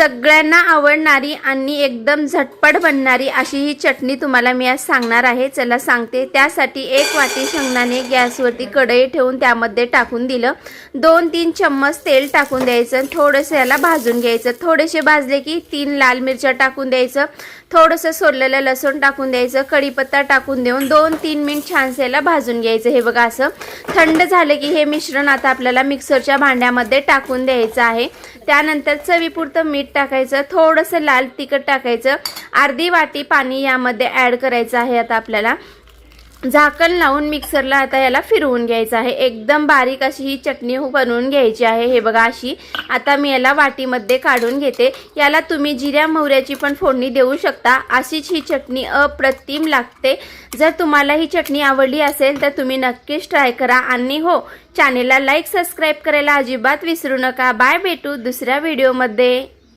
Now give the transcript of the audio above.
सगळ्यांना आवडणारी आणि एकदम झटपट बनणारी अशी ही चटणी तुम्हाला मी आज सांगणार आहे. चला सांगते. त्यासाठी एक वाटी शेंगदाणे गॅसवरती कढई ठेवून त्यामध्ये टाकून दिलं. दोन तीन चम्मच तेल टाकून द्यायचं. थोडंसं याला भाजून घ्यायचं. थोडेसे भाजले की तीन लाल मिरच्या टाकून द्यायचं. थोडंसं सोललेलं लसूण टाकून द्यायचं. कढीपत्ता टाकून देऊन दोन तीन मिनिट छानसे याला भाजून घ्यायचं. हे बघा असं. थंड झालं की हे मिश्रण आता आपल्याला मिक्सरच्या भांड्यामध्ये टाकून द्यायचं आहे. त्यानंतर चवीपुरतं मीठ मीठ टाकायचं थोडंसं लाल तिखट टाकायचं अर्धी वाटी पाणी यामध्ये ॲड करायचं आहे आता आपल्याला. झाकण लावून मिक्सरला आता याला फिरवून घ्यायचं आहे. एकदम बारीक अशी ही चटणी बनवून घ्यायची आहे. हे बघा अशी. आता मी याला वाटीमध्ये काढून घेते. याला तुम्ही जिऱ्या मोहऱ्याची पण फोडणी देऊ शकता. अशीच ही चटणी अप्रतिम लागते. जर तुम्हाला ही चटणी आवडली असेल तर तुम्ही नक्कीच ट्राय करा. आणि हो चॅनेलला लाईक सबस्क्राईब करायला अजिबात विसरू नका. बाय भेटू दुसऱ्या व्हिडिओमध्ये